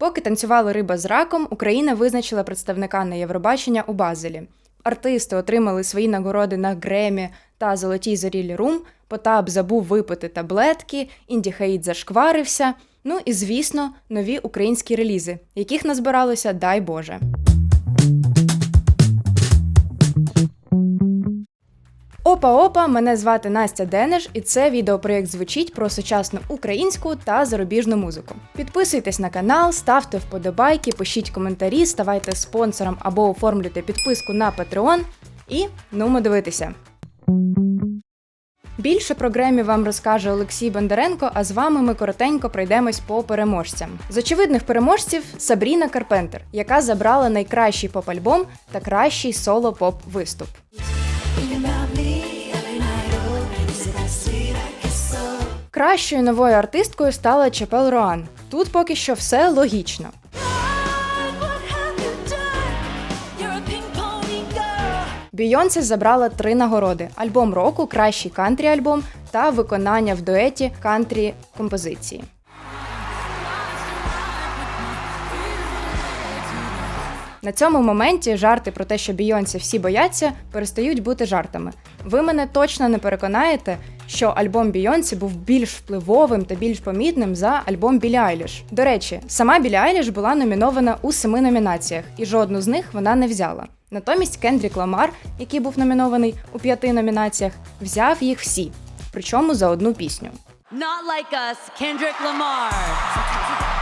Поки танцювала риба з раком, Україна визначила представника на Євробачення у Базелі. Артисти отримали свої нагороди на Гремі та Золотій зорілі Рум. Потап забув випити таблетки, Інді Хаїд зашкварився. Ну і звісно, нові українські релізи, яких назбиралося, дай Боже. Опа-опа, мене звати Настя Денеш, і це відеопроєкт звучить про сучасну українську та зарубіжну музику. Підписуйтесь на канал, ставте вподобайки, пишіть коментарі, ставайте спонсором або оформлюйте підписку на Patreon. І нумо дивитися. Більше про Гремі вам розкаже Олексій Бондаренко, а з вами ми коротенько пройдемось по переможцям. З очевидних переможців Сабріна Карпентер, яка забрала найкращий поп-альбом та кращий соло-поп виступ. Кращою новою артисткою стала Чепел Роан. Тут поки що все логічно. Бійонсе забрала три нагороди: альбом року, кращий кантрі альбом та виконання в дуеті кантрі композиції. На цьому моменті жарти про те, що Бійонсі всі бояться, перестають бути жартами. Ви мене точно не переконаєте, що альбом Бійонсі був більш впливовим та більш помітним за альбом Білі Айліш. До речі, сама Білі Айліш була номінована у семи номінаціях, і жодну з них вона не взяла. Натомість Кендрік Ламар, який був номінований у п'яти номінаціях, взяв їх всі, причому за одну пісню. Not like us, Kendrick Lamar.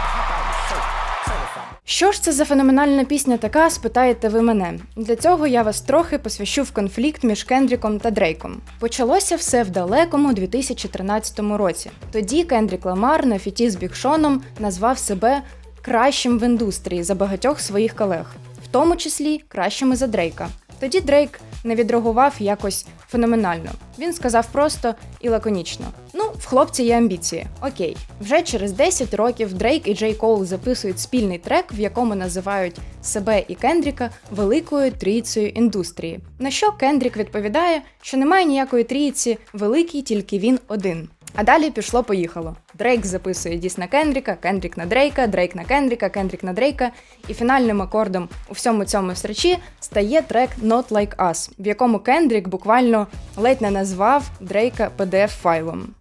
Що ж це за феноменальна пісня така, спитаєте ви мене. Для цього я вас трохи посвящу в конфлікт між Кендріком та Дрейком. Почалося все в далекому 2013 році. Тоді Кендрік Ламар на фіті з Бікшоном назвав себе кращим в індустрії за багатьох своїх колег, в тому числі кращими за Дрейка. Тоді Дрейк не відреагував якось феноменально. Він сказав просто і лаконічно: ну, в хлопці є амбіції. Окей, вже через 10 років Дрейк і Джей Коул записують спільний трек, в якому називають себе і Кендріка великою трійцею індустрії. На що Кендрік відповідає, що немає ніякої трійці, великий тільки він один. А далі пішло-поїхало. Дрейк записує діс Кендріка, Кендрік на Дрейка, Дрейк на Кендріка, Кендрік на Дрейка. І фінальним акордом у всьому цьому срачі стає трек Not Like Us, в якому Кендрік буквально ледь не назвав Дрейка pdf файлом.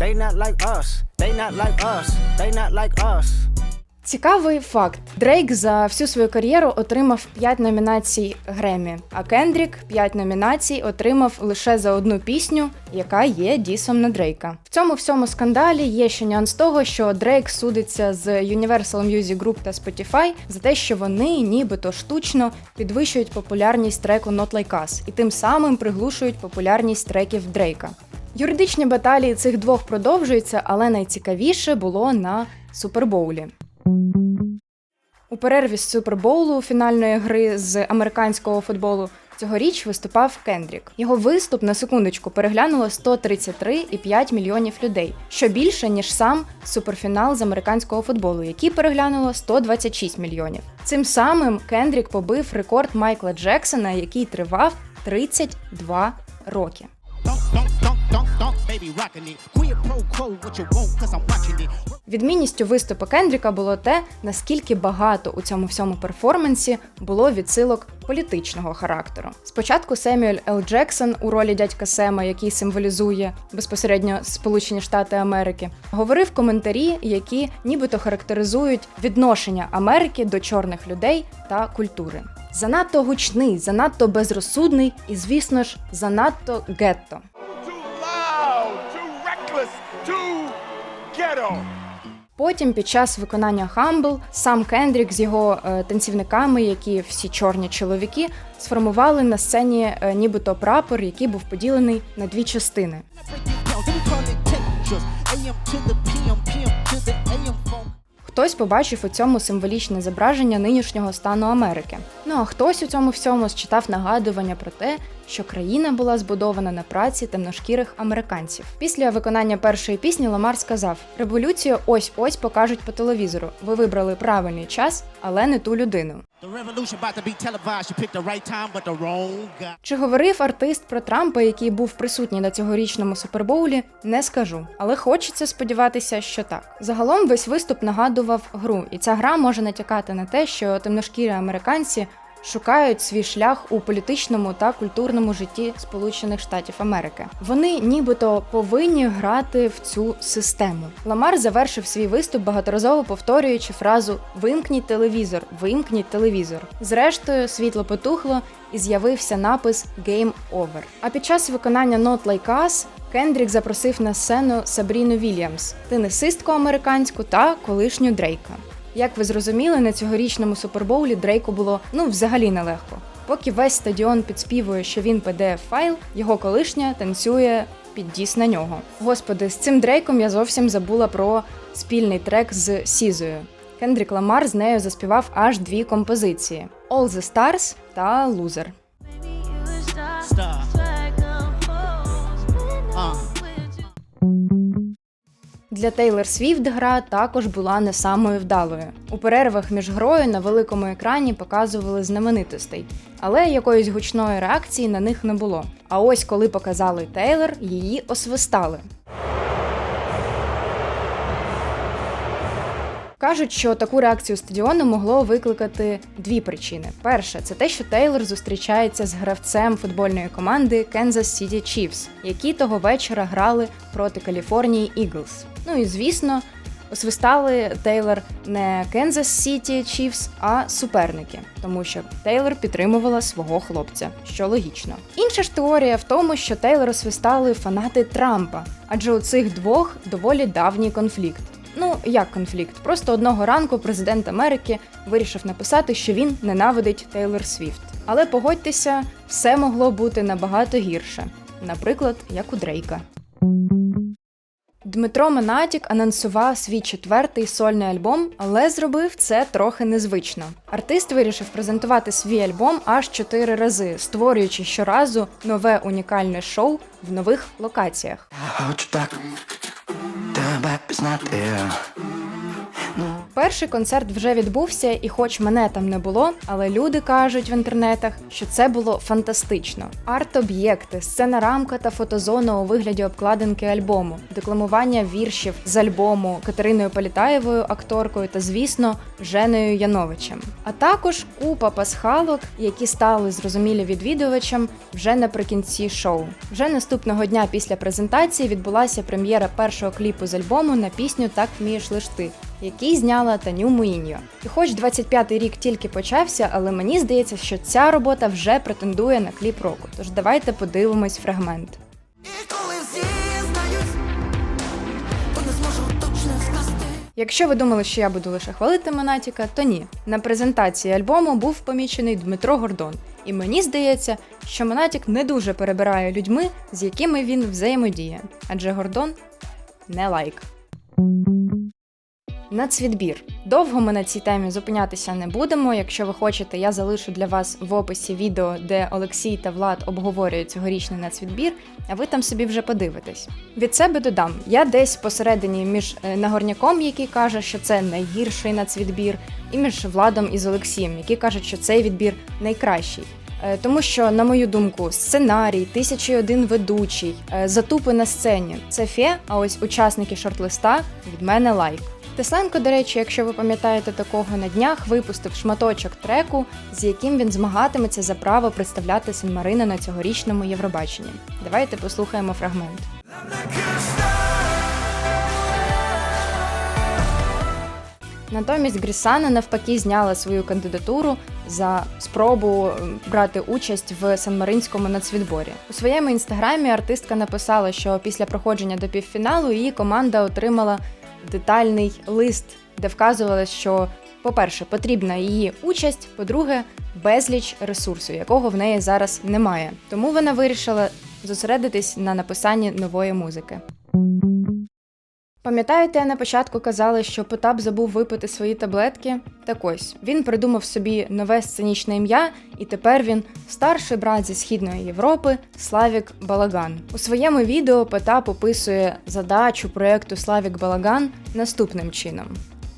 They not like us. They not like us. They not like us. Цікавий факт: Дрейк за всю свою кар'єру отримав 5 номінацій Гремі, а Кендрік 5 номінацій отримав лише за одну пісню, яка є дісом на Дрейка. В цьому всьому скандалі є ще нюанс того, що Дрейк судиться з Universal Music Group та Spotify за те, що вони нібито штучно підвищують популярність треку Not Like Us і тим самим приглушують популярність треків Дрейка. Юридичні баталії цих двох продовжуються, але найцікавіше було на Супербоулі. У перерві з Супербоулу фінальної гри з американського футболу цьогоріч виступав Кендрік. Його виступ на секундочку переглянуло 133,5 мільйонів людей, що більше ніж сам суперфінал з американського футболу, який переглянуло 126 мільйонів. Цим самим Кендрік побив рекорд Майкла Джексона, який тривав 32 роки. Відмінністю виступу Кендріка було те, наскільки багато у цьому всьому перформансі було відсилок політичного характеру. Спочатку Семюель Л. Джексон у ролі дядька Сема, який символізує безпосередньо Сполучені Штати Америки, говорив коментарі, які нібито характеризують відношення Америки до чорних людей та культури. Занадто гучний, занадто безрозсудний і, звісно ж, занадто гетто. Потім, під час виконання Humble, сам Кендрік з його е, танцівниками, які всі чорні чоловіки, сформували на сцені е, нібито прапор, який був поділений на дві частини. Хтось побачив у цьому символічне зображення нинішнього стану Америки. Ну а хтось у цьому всьому считав нагадування про те, що країна була збудована на праці темношкірих американців. Після виконання першої пісні Ламар сказав: Революцію ось ось покажуть по телевізору. Ви вибрали правильний час, але не ту людину. Чи говорив артист про Трампа, який був присутній на цьогорічному супербоулі, не скажу, але хочеться сподіватися, що так. Загалом весь виступ нагадував гру, і ця гра може натякати на те, що темношкірі американці шукають свій шлях у політичному та культурному житті Сполучених Штатів Америки. Вони нібито повинні грати в цю систему. Ламар завершив свій виступ багаторазово повторюючи фразу Вимкніть телевізор, вимкніть телевізор. Зрештою, світло потухло і з'явився напис Game Over. А під час виконання Not Like Us Кендрік запросив на сцену Сабріну Вільямс, тенісистку американську та колишню Дрейка. Як ви зрозуміли, на цьогорічному супербоулі Дрейку було ну взагалі нелегко. Поки весь стадіон підспівує, що він pdf файл, його колишня танцює під діс на нього. Господи, з цим Дрейком я зовсім забула про спільний трек з Сізою. Кендрік Ламар з нею заспівав аж дві композиції: All the Stars та Loser. Для Тейлор Свіфт гра також була не самою вдалою. У перервах між грою на великому екрані показували знаменитостей, але якоїсь гучної реакції на них не було. А ось коли показали Тейлор, її освистали. Кажуть, що таку реакцію стадіону могло викликати дві причини. Перша це те, що Тейлор зустрічається з гравцем футбольної команди Kansas City Chiefs, які того вечора грали проти Каліфорнії Eagles. Ну і звісно, освистали Тейлор не Kansas City Chiefs, а суперники, тому що Тейлор підтримувала свого хлопця, що логічно. Інша ж теорія в тому, що Тейлор освистали фанати Трампа, адже у цих двох доволі давній конфлікт. Ну, як конфлікт? Просто одного ранку президент Америки вирішив написати, що він ненавидить Тейлор Свіфт. Але погодьтеся, все могло бути набагато гірше. Наприклад, як у Дрейка. Дмитро Монатік анонсував свій четвертий сольний альбом, але зробив це трохи незвично. Артист вирішив презентувати свій альбом аж чотири рази, створюючи щоразу нове унікальне шоу в нових локаціях. I there, but it's not there. Перший концерт вже відбувся, і хоч мене там не було, але люди кажуть в інтернетах, що це було фантастично. Арт-об'єкти, сцена рамка та фотозона у вигляді обкладинки альбому, декламування віршів з альбому Катериною Політаєвою, акторкою та, звісно, Женою Яновичем. А також купа пасхалок, які стали зрозумілі відвідувачам вже наприкінці шоу. Вже наступного дня після презентації відбулася прем'єра першого кліпу з альбому на пісню Так вмієш лиш ти, який зняла Таню Муїньо. І хоч 25-й рік тільки почався, але мені здається, що ця робота вже претендує на кліп року. Тож давайте подивимось фрагмент. Якщо ви думали, що я буду лише хвалити Монатіка, то ні. На презентації альбому був помічений Дмитро Гордон, і мені здається, що Монатік не дуже перебирає людьми, з якими він взаємодіє, адже Гордон не лайк. Нацвідбір. Довго ми на цій темі зупинятися не будемо. Якщо ви хочете, я залишу для вас в описі відео, де Олексій та Влад обговорюють цьогорічний нацвідбір, а ви там собі вже подивитесь. Від себе додам, я десь посередині між е, Нагорняком, який каже, що це найгірший нацвідбір, і між Владом і з Олексієм, які кажуть, що цей відбір найкращий. Е, Тому що, на мою думку, сценарій, тисячі один ведучий, е, затупи на сцені це фе, а ось учасники шорт-листа від мене лайк. Тесленко, до речі, якщо ви пам'ятаєте такого на днях, випустив шматочок треку, з яким він змагатиметься за право представляти Сен-Марина на цьогорічному Євробаченні. Давайте послухаємо фрагмент. Натомість Грісана навпаки зняла свою кандидатуру за спробу брати участь в Сан-Маринському нацвідборі. У своєму інстаграмі артистка написала, що після проходження до півфіналу її команда отримала детальний лист, де вказувалось, що, по-перше, потрібна її участь, по-друге, безліч ресурсу, якого в неї зараз немає. Тому вона вирішила зосередитись на написанні нової музики. Пам'ятаєте, я на початку казала, що Потап забув випити свої таблетки? Так ось він придумав собі нове сценічне ім'я, і тепер він старший брат зі східної Європи Славік Балаган. У своєму відео Потап описує задачу проекту Славік Балаган наступним чином.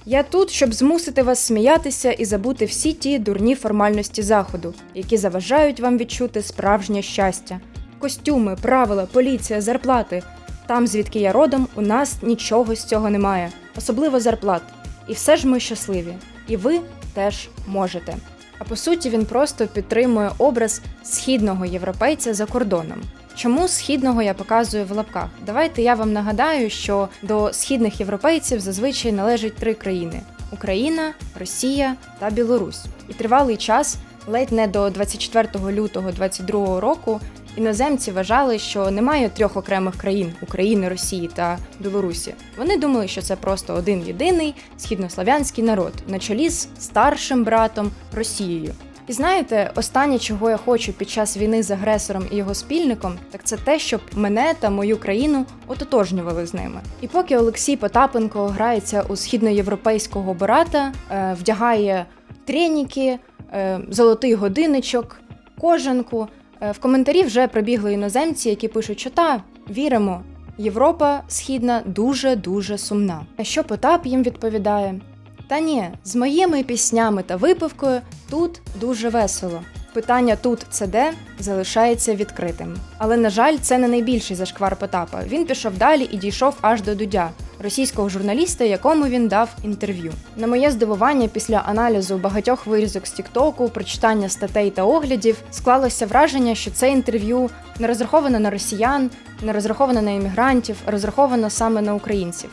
Я тут, щоб змусити вас сміятися і забути всі ті дурні формальності заходу, які заважають вам відчути справжнє щастя. Костюми, правила, поліція, зарплати. Там, звідки я родом, у нас нічого з цього немає, особливо зарплат. І все ж ми щасливі. І ви теж можете. А по суті, він просто підтримує образ східного європейця за кордоном. Чому східного я показую в лапках? Давайте я вам нагадаю, що до східних європейців зазвичай належать три країни: Україна, Росія та Білорусь. І тривалий час, ледь не до 24 лютого 22 року, іноземці вважали, що немає трьох окремих країн України, Росії та Білорусі. Вони думали, що це просто один єдиний східнослов'янський народ на чолі з старшим братом Росією. І знаєте, останнє, чого я хочу під час війни з агресором і його спільником, так це те, щоб мене та мою країну ототожнювали з ними. І поки Олексій Потапенко грається у східноєвропейського брата, е, вдягає треніки, е, золотий годинничок, кожанку. Е, В коментарі вже прибігли іноземці, які пишуть, що та віримо. Європа східна дуже дуже сумна. А що Потап їм відповідає? Та ні, з моїми піснями та випивкою тут дуже весело. Питання тут це де залишається відкритим. Але на жаль, це не найбільший зашквар Потапа. Він пішов далі і дійшов аж до Дудя, російського журналіста, якому він дав інтерв'ю. На моє здивування, після аналізу багатьох вирізок з Тіктоку, прочитання статей та оглядів, склалося враження, що це інтерв'ю не розраховано на росіян, не розраховано на іммігрантів, а розраховано саме на українців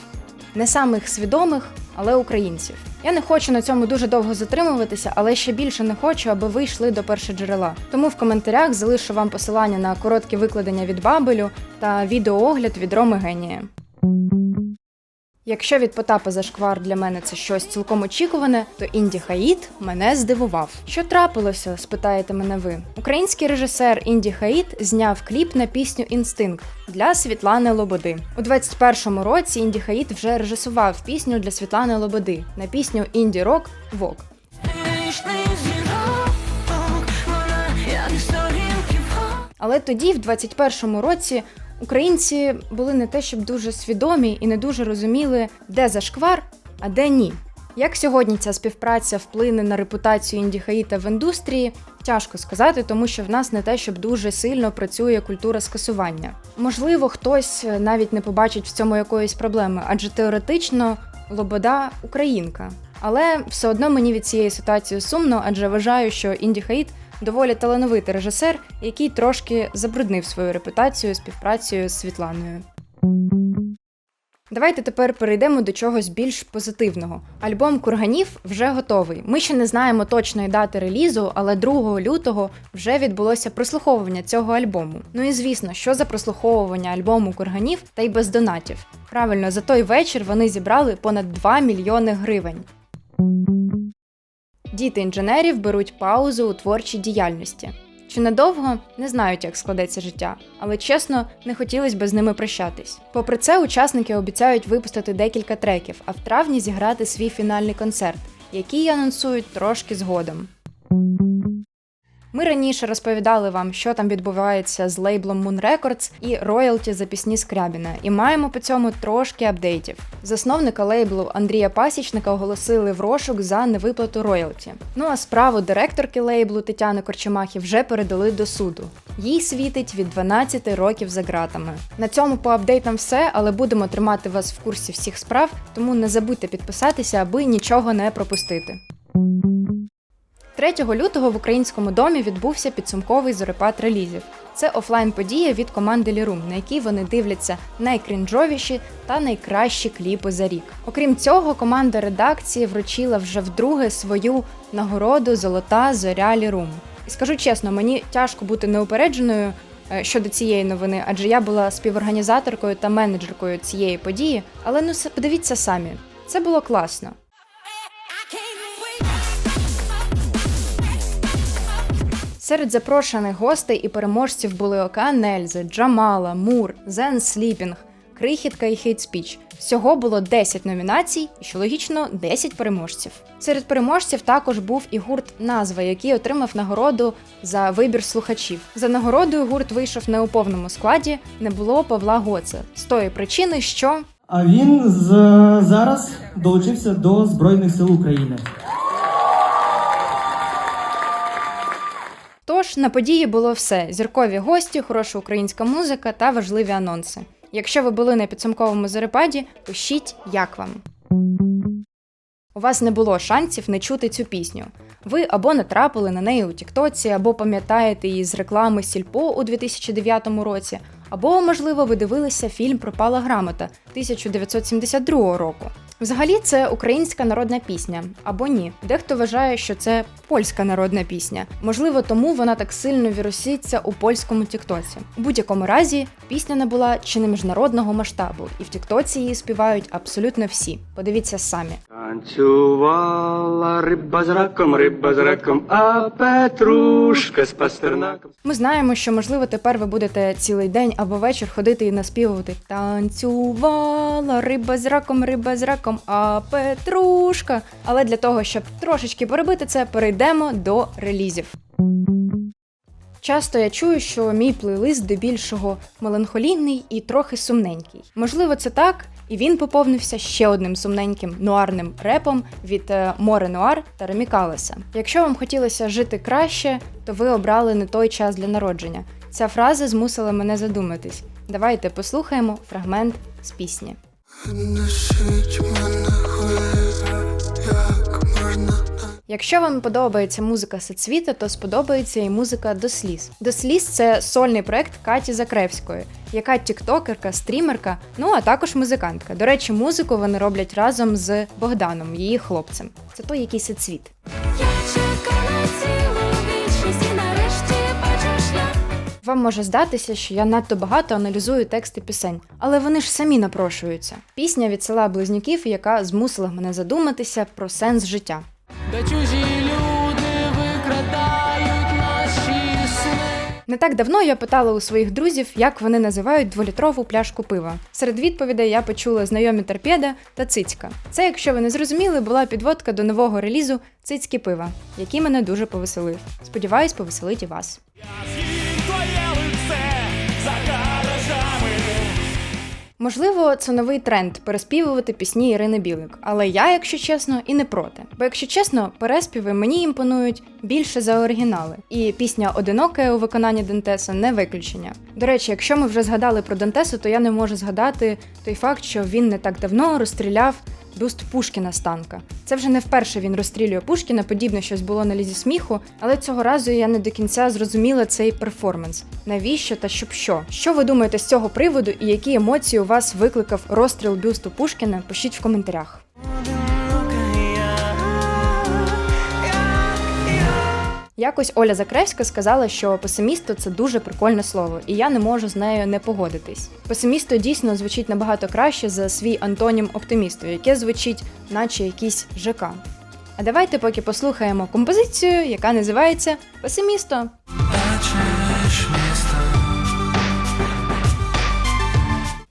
не самих свідомих, але українців. Я не хочу на цьому дуже довго затримуватися, але ще більше не хочу, аби ви йшли до першоджерела. Тому в коментарях залишу вам посилання на короткі викладення від Бабелю та відеоогляд від Роми Генія. Якщо від Потапа зашквар для мене це щось цілком очікуване, то Інді Хаїд мене здивував. Що трапилося? спитаєте мене ви. Український режисер Інді Хаїд зняв кліп на пісню Інстинкт для Світлани Лободи. У 21-му році Інді Хаїд вже режисував пісню для Світлани Лободи на пісню Інді Рок Вок. Але тоді, в 21-му році, українці були не те, щоб дуже свідомі і не дуже розуміли, де зашквар, а де ні. Як сьогодні ця співпраця вплине на репутацію індіхаїта в індустрії, тяжко сказати, тому що в нас не те, щоб дуже сильно працює культура скасування. Можливо, хтось навіть не побачить в цьому якоїсь проблеми, адже теоретично Лобода українка. Але все одно мені від цієї ситуації сумно, адже вважаю, що Інді Хаїд доволі талановитий режисер, який трошки забруднив свою репутацію співпрацею з Світланою. Давайте тепер перейдемо до чогось більш позитивного. Альбом Курганів вже готовий. Ми ще не знаємо точної дати релізу, але 2 лютого вже відбулося прослуховування цього альбому. Ну і звісно, що за прослуховування альбому Курганів та й без донатів. Правильно, за той вечір вони зібрали понад 2 мільйони гривень. Діти інженерів беруть паузу у творчій діяльності. Чи надовго не знають, як складеться життя, але чесно, не хотілося б з ними прощатись. Попри це, учасники обіцяють випустити декілька треків, а в травні зіграти свій фінальний концерт, який анонсують трошки згодом. Ми раніше розповідали вам, що там відбувається з лейблом Moon Records і роялті за пісні Скрябіна, і маємо по цьому трошки апдейтів. Засновника лейблу Андрія Пасічника оголосили в розшук за невиплату роялті. Ну а справу директорки лейблу Тетяни Корчемахи вже передали до суду. Їй світить від 12 років за ґратами. На цьому по апдейтам все, але будемо тримати вас в курсі всіх справ, тому не забудьте підписатися, аби нічого не пропустити. 3 лютого в українському домі відбувся підсумковий зорепад релізів. Це офлайн подія від команди Лірум, на якій вони дивляться найкрінжовіші та найкращі кліпи за рік. Окрім цього, команда редакції вручила вже вдруге свою нагороду Золота зоря Лірум. І скажу чесно, мені тяжко бути неупередженою е, щодо цієї новини, адже я була співорганізаторкою та менеджеркою цієї події. Але ну подивіться самі, це було класно. Серед запрошених гостей і переможців були Океан Ельзи, Джамала, Мур, Зен Сліпінг, Крихітка і Хейт Спіч. Всього було 10 номінацій, і що логічно, 10 переможців. Серед переможців також був і гурт Назва, який отримав нагороду за вибір слухачів. За нагородою гурт вийшов не у повному складі, не було Павла Гоца з тої причини, що А він з, зараз долучився до Збройних сил України. Тож на події було все: зіркові гості, хороша українська музика та важливі анонси. Якщо ви були на підсумковому зарепаді, пишіть, як вам. У вас не було шансів не чути цю пісню. Ви або натрапили на неї у Тіктоці, або пам'ятаєте її з реклами Сільпо у 2009 році, або, можливо, ви дивилися фільм Пропала грамота 1972 року. Взагалі, це українська народна пісня, або ні. Дехто вважає, що це польська народна пісня. Можливо, тому вона так сильно віруситься у польському Тіктоці. У будь-якому разі пісня набула чи не міжнародного масштабу, і в Тіктоці її співають абсолютно всі. Подивіться самі. Танцювала риба з раком, риба з раком, а петрушка з пастернаком. Ми знаємо, що можливо тепер ви будете цілий день або вечір ходити і наспівувати танцювала риба з раком, риба з раком, а петрушка. Але для того, щоб трошечки поробити це, перейдемо до релізів. Часто я чую, що мій плейлист здебільшого меланхолійний і трохи сумненький. Можливо, це так, і він поповнився ще одним сумненьким нуарним репом від е, Море Нуар та Ремі Калеса. Якщо вам хотілося жити краще, то ви обрали не той час для народження. Ця фраза змусила мене задуматись. Давайте послухаємо фрагмент з пісні. Якщо вам подобається музика Сецвіта, то сподобається і музика до сліз. До сліз це сольний проект Каті Закревської, яка тіктокерка, стрімерка, ну а також музикантка. До речі, музику вони роблять разом з Богданом, її хлопцем. Це той, який Сецвіт. Вам може здатися, що я надто багато аналізую тексти пісень, але вони ж самі напрошуються. Пісня від села Близнюків, яка змусила мене задуматися про сенс життя. Да чужі люди викрадають. Не так давно я питала у своїх друзів, як вони називають дволітрову пляшку пива. Серед відповідей я почула знайомі торпеда та цицька. Це, якщо ви не зрозуміли, була підводка до нового релізу Цицькі пива, який мене дуже повеселив. Сподіваюсь, повеселить і вас. З'їм Можливо, це новий тренд переспівувати пісні Ірини Білик, але я, якщо чесно, і не проти. Бо, якщо чесно, переспіви мені імпонують більше за оригінали. І пісня Одиноке у виконанні Дентеса не виключення. До речі, якщо ми вже згадали про Дентесу, то я не можу згадати той факт, що він не так давно розстріляв бюст Пушкіна з танка. Це вже не вперше він розстрілює Пушкіна, подібне щось було на лізі сміху, але цього разу я не до кінця зрозуміла цей перформанс. Навіщо та щоб що? Що ви думаєте з цього приводу і які емоції у вас викликав розстріл бюсту Пушкіна? Пишіть в коментарях. Якось Оля Закревська сказала, що песимісто це дуже прикольне слово, і я не можу з нею не погодитись. Песимісто дійсно звучить набагато краще за свій антонім оптимісту, яке звучить, наче якийсь ЖК. А давайте поки послухаємо композицію, яка називається Песимісто.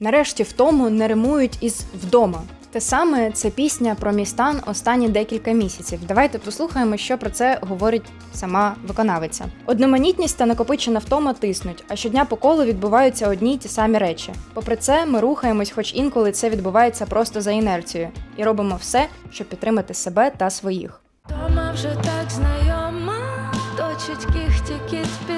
Нарешті в тому не римують із вдома. Те саме це пісня про мій стан останні декілька місяців. Давайте послухаємо, що про це говорить сама виконавиця. Одноманітність та накопичена втома тиснуть, а щодня по колу відбуваються одні й ті самі речі. Попри це, ми рухаємось, хоч інколи це відбувається просто за інерцією, і робимо все, щоб підтримати себе та своїх. Дома вже так знайома, точить кіхті кіт.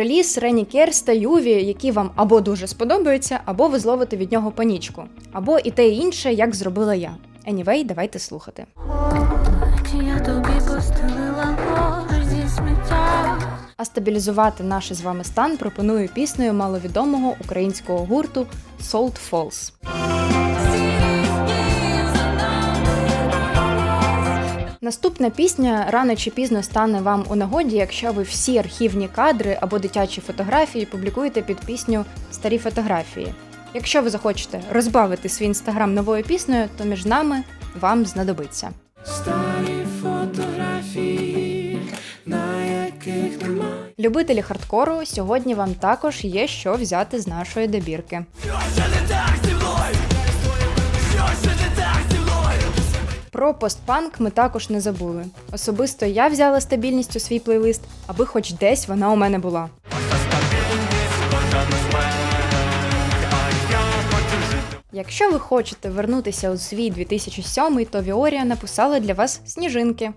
Реліз Рені Керс та Юві, які вам або дуже сподобаються, або ви зловите від нього панічку, або і те і інше, як зробила я. Anyway, давайте слухати. Я тобі постелила зі сміття? А стабілізувати наш з вами стан пропоную піснею маловідомого українського гурту Salt Falls. Наступна пісня рано чи пізно стане вам у нагоді, якщо ви всі архівні кадри або дитячі фотографії публікуєте під пісню Старі фотографії. Якщо ви захочете розбавити свій інстаграм новою піснею, то між нами вам знадобиться. Старі фотографії, на яких нема. Любителі хардкору, сьогодні вам також є що взяти з нашої добірки. Про постпанк ми також не забули. Особисто я взяла стабільність у свій плейлист, аби хоч десь вона у мене була. Якщо ви хочете вернутися у свій 2007, то Віорія написала для вас сніжинки.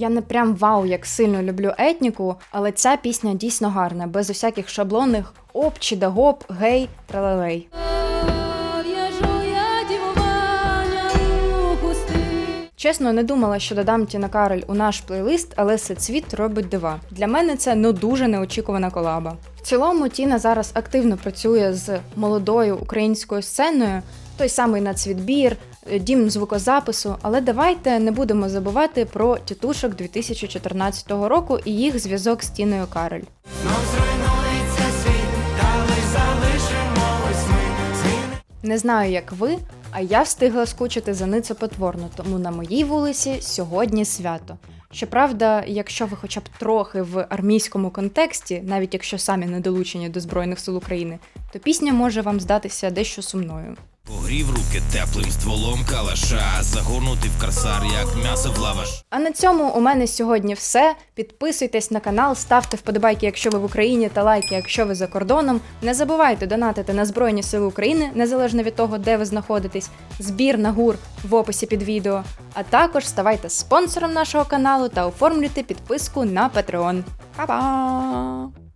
Я не прям вау, як сильно люблю етніку, але ця пісня дійсно гарна, без усяких шаблонних оп чи да гоп, гей, тралалей. Чесно, не думала, що додам Тіна Кароль у наш плейлист, але Сецвіт робить дива. Для мене це ну дуже неочікувана колаба. В цілому Тіна зараз активно працює з молодою українською сценою, той самий нацвідбір, дім звукозапису. Але давайте не будемо забувати про тітушок 2014 року і їх зв'язок з Тіною Кароль. Не знаю, як ви, а я встигла скучити за Ницо Потворно, тому на моїй вулиці сьогодні свято. Щоправда, якщо ви хоча б трохи в армійському контексті, навіть якщо самі не долучені до Збройних сил України, то пісня може вам здатися дещо сумною. Погрів руки теплим стволом калаша, загорнутий в корсар, як м'ясо в лаваш. А на цьому у мене сьогодні все. Підписуйтесь на канал, ставте вподобайки, якщо ви в Україні, та лайки, якщо ви за кордоном. Не забувайте донатити на Збройні Сили України, незалежно від того, де ви знаходитесь. Збір на гур в описі під відео. А також ставайте спонсором нашого каналу та оформлюйте підписку на Patreon. Па-па!